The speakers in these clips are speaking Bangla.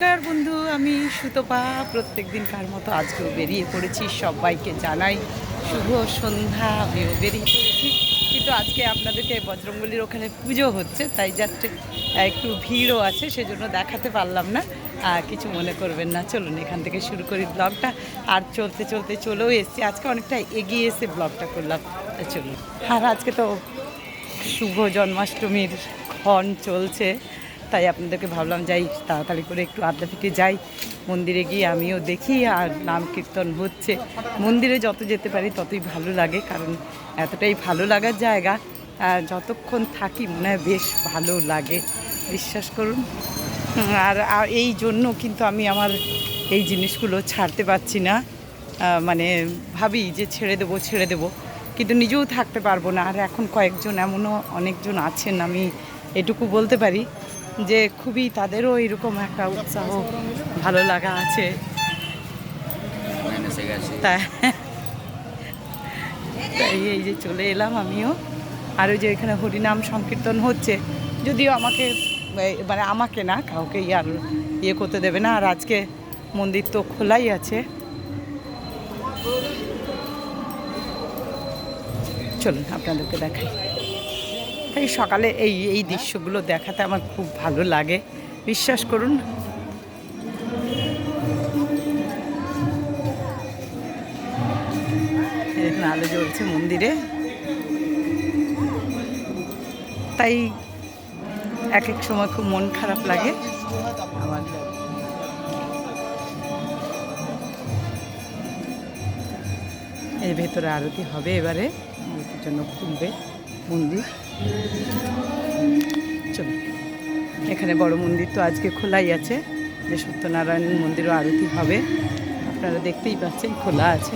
নমস্কার বন্ধু, আমি সুতপা। প্রত্যেক দিনকার মতো আজকেও বেরিয়ে পড়েছি, সবাইকে জানাই শুভ সন্ধ্যা, আমিও বেরিয়ে পড়েছি। কিন্তু আজকে আপনাদেরকে বজরঙ্গলির ওখানে পুজো হচ্ছে, তাই জাস্ট একটু ভিড়ও আছে, সেজন্য দেখাতে পারলাম না। কিছু মনে করবেন না, চলুন এখান থেকে শুরু করি ব্লগটা। আর চলতে চলতে, চলেও এসেছি। আজকে অনেকটা এগিয়ে এসে ব্লগটা করলাম। চলুন। আর আজকে তো শুভ জন্মাষ্টমীর ক্ষণ চলছে। তাই আপনাদেরকে ভাবলাম যাই, তাড়াতাড়ি করে একটু আড্ডা থেকে যাই। মন্দিরে গিয়ে আমিও দেখি আর নাম কীর্তন হচ্ছে। মন্দিরে যত যেতে পারি ততই ভালো লাগে, কারণ এতটাই ভালো লাগার জায়গা। যতক্ষণ থাকি মনে হয় বেশ ভালো লাগে, বিশ্বাস করুন। আর আর এই জন্য কিন্তু আমি আমার এই জিনিসগুলো ছাড়তে পারছি না। মানে ভাবি যে ছেড়ে দেবো ছেড়ে দেবো। কিন্তু নিজেও থাকতে পারব না। আর এখন কয়েকজন এমনও অনেকজন আছেন, আমি এটুকু বলতে পারি। যে খুবই তাদেরও এরকম একটা উৎসাহ ভালো লাগা আছে। তাই এই যে চলে এলাম আমিও। আর ওই যে এখানে হরিনাম সংকীর্তন হচ্ছে। যদিও আমাকে মানে আমাকে না, কাউকে আর ইয়ে করতে দেবে না। আর আজকে মন্দির তো খোলাই আছে। চলুন, আপনাদেরকে দেখাই। এই সকালে এই এই দৃশ্যগুলো দেখাতে আমার খুব ভালো লাগে। বিশ্বাস করুন। এখানে আলো জ্বলছে মন্দিরে। তাই এক এক সময় খুব মন খারাপ লাগে। আমার এর ভেতরে আরতি হবে এবারে। জন্য খুলবে মন্দির। চলুন এখানে বড় মন্দির তো আজকে খোলাই আছে। যে সত্যনারায়ণ মন্দিরও আরতি হবে। আপনারা দেখতেই পাচ্ছেন খোলা আছে।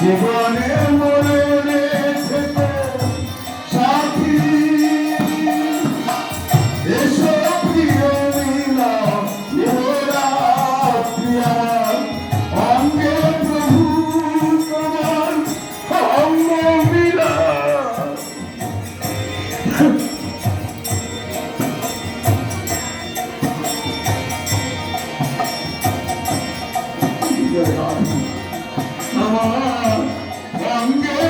জীবনে রেখেছে সাথী। এসো প্রিয় মিলা এরা প্রিয়া অঙ্গে প্রভু তোমার অঙ্গ মিলা। আমার অঙ্গে